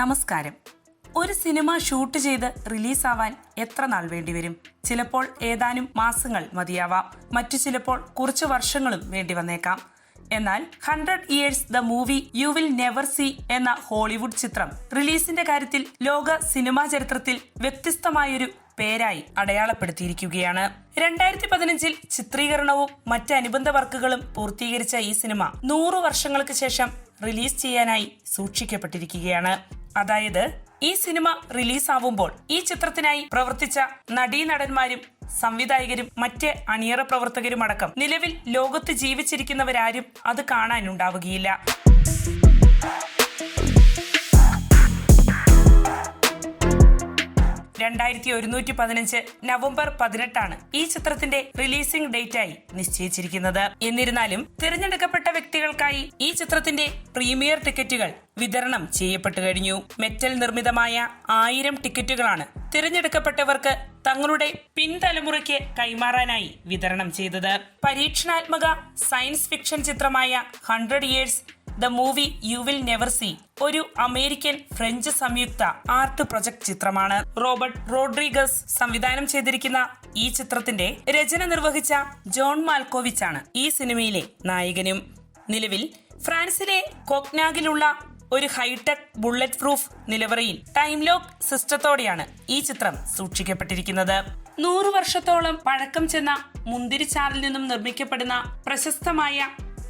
നമസ്കാരം. ഒരു cinema shoot ചെയ്ത് റിലീസാവാൻ എത്ര നാൾ വേണ്ടിവരും ചിലപ്പോൾ ഏതാനും മാസങ്ങൾ മതിയാവാം. മറ്റു ചിലപ്പോൾ കുറച്ച് വർഷങ്ങളും വേണ്ടി വന്നേക്കാം. എന്നാൽ hundred years the movie you will never see എന്ന ഹോളിവുഡ് ചിത്രം റിലീസിന്റെ കാര്യത്തിൽ ലോക സിനിമാ ചരിത്രത്തിൽ വ്യത്യസ്തമായൊരു പേരായി അടയാളപ്പെടുത്തിയിരിക്കുകയാണ്. രണ്ടായിരത്തി പതിനഞ്ചിൽ ചിത്രീകരണവും മറ്റ് അനുബന്ധ വർക്കുകളും പൂർത്തീകരിച്ച ഈ സിനിമ നൂറു വർഷങ്ങൾക്ക് ശേഷം റിലീസ് ചെയ്യാനായി സൂക്ഷിക്കപ്പെട്ടിരിക്കുകയാണ്. അതായത് ഈ സിനിമ റിലീസാവുമ്പോൾ ഈ ചിത്രത്തിനായി പ്രവർത്തിച്ച നടീനടന്മാരും സംവിധായകരും മറ്റ് അണിയറ പ്രവർത്തകരുമടക്കം നിലവിൽ ലോകത്ത് ജീവിച്ചിരിക്കുന്നവരാരും അത് കാണാനുണ്ടാവുകയില്ല. രണ്ടായിരത്തി ഒരുന്നൂറ്റി പതിനഞ്ച് നവംബർ പതിനെട്ടാണ് ഈ ചിത്രത്തിന്റെ റിലീസിംഗ് ഡേറ്റായി നിശ്ചയിച്ചിരിക്കുന്നത്. എന്നിരുന്നാലും തിരഞ്ഞെടുക്കപ്പെട്ട വ്യക്തികൾക്കായി ഈ ചിത്രത്തിന്റെ പ്രീമിയർ ടിക്കറ്റുകൾ വിതരണം ചെയ്യപ്പെട്ടു കഴിഞ്ഞു. മെറ്റൽ നിർമ്മിതമായ ആയിരം ടിക്കറ്റുകളാണ് തിരഞ്ഞെടുക്കപ്പെട്ടവർക്ക് തങ്ങളുടെ പിൻതലമുറയ്ക്ക് കൈമാറാനായി വിതരണം ചെയ്തത്. പരീക്ഷണാത്മക സയൻസ് ഫിക്ഷൻ ചിത്രമായ hundred years the movie you will never see. ഒരു അമേരിക്കൻ ഫ്രഞ്ച് സംയുക്ത ആർട്ട് പ്രൊജക്ട് ചിത്രമാണ്. റോബർട്ട് റോഡ്രിഗസ് സംവിധാനം ചെയ്തിരിക്കുന്ന ഈ ചിത്രത്തിന്റെ രചന നിർവഹിച്ച ജോൺ മാൽക്കോവിച്ച് ആണ് ഈ സിനിമയിലെ നായകനും. നിലവിൽ ഫ്രാൻസിലെ കോക്നാഗിലുള്ള ഒരു ഹൈടെക് ബുള്ളറ്റ് പ്രൂഫ് നിലവറയിൽ ടൈം ലോക്ക് സിസ്റ്റത്തോടെയാണ് ഈ ചിത്രം സൂക്ഷിക്കപ്പെട്ടിരിക്കുന്നത്. നൂറു വർഷത്തോളം പഴക്കം ചെന്ന മുന്തിരിച്ചാറിൽ നിന്നും നിർമ്മിക്കപ്പെടുന്ന പ്രശസ്തമായ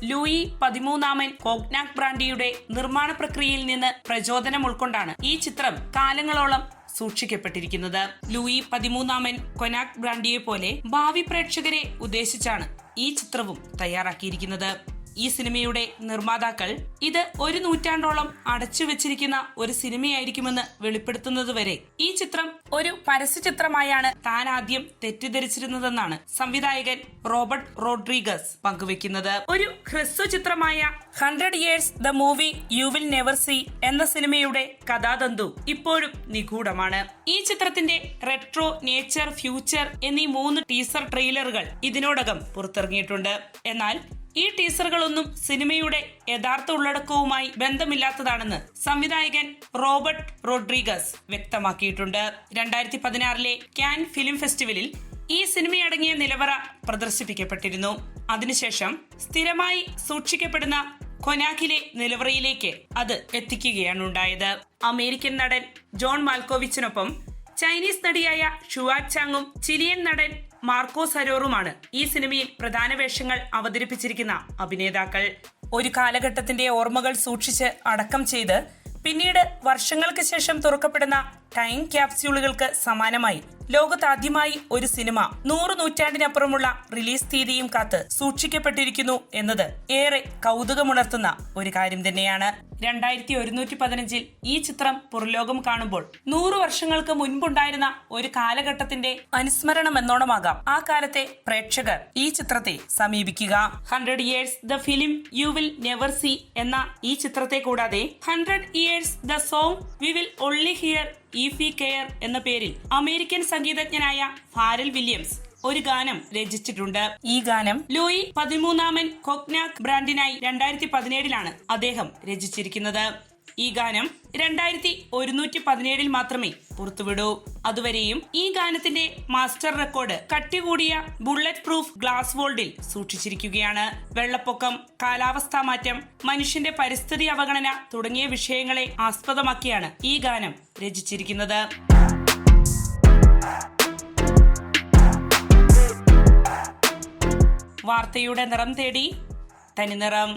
ലൂയി പതിമൂന്നാമൻ കോഗ്നാക് ബ്രാൻഡിയുടെ നിർമ്മാണ പ്രക്രിയയിൽ നിന്ന് പ്രചോദനം ഉൾക്കൊണ്ടാണ് ഈ ചിത്രം കാലങ്ങളോളം സൂക്ഷിക്കപ്പെട്ടിരിക്കുന്നത്. ലൂയി പതിമൂന്നാമൻ കൊനാക് ബ്രാൻഡിയെ പോലെ ഭാവി പ്രേക്ഷകരെ ഉദ്ദേശിച്ചാണ് ഈ ചിത്രവും തയ്യാറാക്കിയിരിക്കുന്നത്. ഈ സിനിമയുടെ നിർമ്മാതാക്കൾ ഇത് ഒരു നൂറ്റാണ്ടോളം അടച്ചു വെച്ചിരിക്കുന്ന ഒരു സിനിമയായിരിക്കുമെന്ന് വെളിപ്പെടുത്തുന്നതുവരെ ഈ ചിത്രം ഒരു പരസ്യ ചിത്രമായാണ് താൻ ആദ്യം തെറ്റിദ്ധരിച്ചിരുന്നതെന്നാണ് സംവിധായകൻ റോബർട്ട് റോഡ്രിഗസ് പങ്കുവെക്കുന്നത്. ഒരു ഹ്രസ്വ ചിത്രമായ hundred years the movie you will never see എന്ന സിനിമയുടെ കഥാതന്തു ഇപ്പോഴും നിഗൂഢമാണ്. ഈ ചിത്രത്തിന്റെ റെട്രോ നേച്ചർ ഫ്യൂച്ചർ എന്നീ മൂന്ന് ടീസർ ട്രെയിലറുകൾ ഇതിനോടകം പുറത്തിറങ്ങിയിട്ടുണ്ട്. എന്നാൽ ഈ ടീസറുകളൊന്നും സിനിമയുടെ യഥാർത്ഥ ഉള്ളടക്കവുമായി ബന്ധമില്ലാത്തതാണെന്ന് സംവിധായകൻ റോബർട്ട് റോഡ്രിഗസ് വ്യക്തമാക്കിയിട്ടുണ്ട്. രണ്ടായിരത്തി പതിനാറിലെ ക്യാൻ ഫിലിം ഫെസ്റ്റിവലിൽ ഈ സിനിമയടങ്ങിയ നിലവറ പ്രദർശിപ്പിക്കപ്പെട്ടിരുന്നു. അതിനുശേഷം സ്ഥിരമായി സൂക്ഷിക്കപ്പെടുന്ന കൊനാക്കിലെ നിലവറയിലേക്ക് അത് എത്തിക്കുകയാണ് ഉണ്ടായത്. അമേരിക്കൻ നടൻ ജോൺ മാൽക്കോവിച്ചിനൊപ്പം ചൈനീസ് നടിയായ ഷുവാ ചാങ്ങും ചിലിയൻ നടൻ മാർക്കോ സരോറുമാണ് ഈ സിനിമയിൽ പ്രധാന വേഷങ്ങൾ അവതരിപ്പിച്ചിരിക്കുന്ന അഭിനേതാക്കൾ. ഒരു കാലഘട്ടത്തിന്റെ ഓർമ്മകൾ സൂക്ഷിച്ച് അടക്കം ചെയ്ത് പിന്നീട് വർഷങ്ങൾക്ക് ശേഷം തുറക്കപ്പെടുന്ന ടൈം ക്യാപ്സ്യൂളുകൾക്ക് സമാനമായി ലോകത്താദ്യമായി ഒരു സിനിമ നൂറ് നൂറ്റാണ്ടിനപ്പുറമുള്ള റിലീസ് തീയതിയും കാത്ത് സൂക്ഷിക്കപ്പെട്ടിരിക്കുന്നു എന്നത് ഏറെ കൗതുകമുണർത്തുന്ന ഒരു കാര്യം തന്നെയാണ്. രണ്ടായിരത്തി ഒരുന്നൂറ്റി പതിനഞ്ചിൽ ഈ ചിത്രം പുറലോകം കാണുമ്പോൾ നൂറു വർഷങ്ങൾക്ക് മുൻപുണ്ടായിരുന്ന ഒരു കാലഘട്ടത്തിന്റെ അനുസ്മരണം എന്നോണമാകാം ആ കാലത്തെ പ്രേക്ഷകർ ഈ ചിത്രത്തെ സമീപിക്കുക. Hundred years the film you will never see എന്ന ഈ ചിത്രത്തെ കൂടാതെ hundred years the song we will only hear if care എന്ന പേരിൽ അമേരിക്കൻ സംഗീതജ്ഞനായ ഫാരൽ വില്യംസ് ഒരു ഗാനം രചിച്ചിട്ടുണ്ട്. ഈ ഗാനം ലൂയി പതിമൂന്നാമൻ കൊക്നാക് ബ്രാൻഡിനായി രണ്ടായിരത്തി പതിനേഴിലാണ് അദ്ദേഹം രചിച്ചിരിക്കുന്നത്. ഈ ഗാനം രണ്ടായിരത്തി ഒരുന്നൂറ്റി പതിനേഴിൽ മാത്രമേ പുറത്തുവിടൂ. അതുവരെയും ഈ ഗാനത്തിന്റെ മാസ്റ്റർ റെക്കോർഡ് കട്ടികൂടിയ ബുള്ളറ്റ് പ്രൂഫ് ഗ്ലാസ് വോൾഡിൽ സൂക്ഷിച്ചിരിക്കുകയാണ്. വെള്ളപ്പൊക്കം കാലാവസ്ഥാ മാറ്റം മനുഷ്യന്റെ പരിസ്ഥിതി അവഗണന തുടങ്ങിയ വിഷയങ്ങളെ ആസ്പദമാക്കിയാണ് ഈ ഗാനം രചിച്ചിരിക്കുന്നത്. വാർത്തയുടെ നിറം തേടി തനിനിറം